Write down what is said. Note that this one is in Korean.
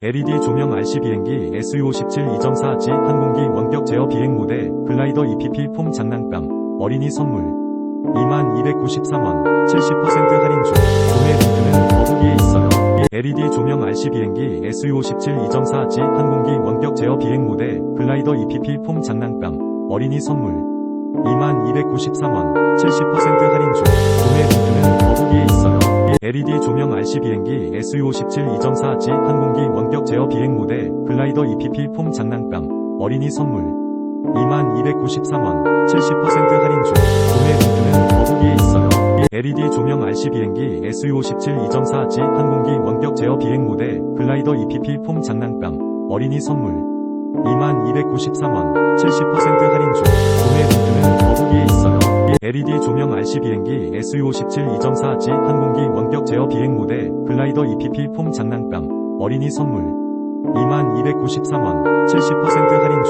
LED 조명 RC 비행기 SU-57 2.4G 항공기 원격 제어 비행 모델 글라이더 EPP 폼 장난감 어린이 선물 2293원 70% 할인 중 구매 링크는 더보기에 있어요. LED 조명 RC 비행기 SU-57 2.4G 항공기 원격 제어 비행 모델 글라이더 EPP 폼 장난감 어린이 선물 2293원 70% 할인 중 구매 LED 조명 RC 비행기 SU-57 2.4G 항공기 원격 제어 비행 모델 글라이더 EPP 폼 장난감 어린이 선물 2293원 70% 할인 중 구매 링크는 더보기에 있어요. LED 조명 RC 비행기 SU-57 2.4G 항공기 원격 제어 비행 모델 글라이더 EPP 폼 장난감 어린이 선물 2293원 70% LED 조명 RC 비행기 SU-57 2.4G 항공기 원격 제어 비행 모델 글라이더 EPP 폼 장난감 어린이 선물. 2293원 70% 할인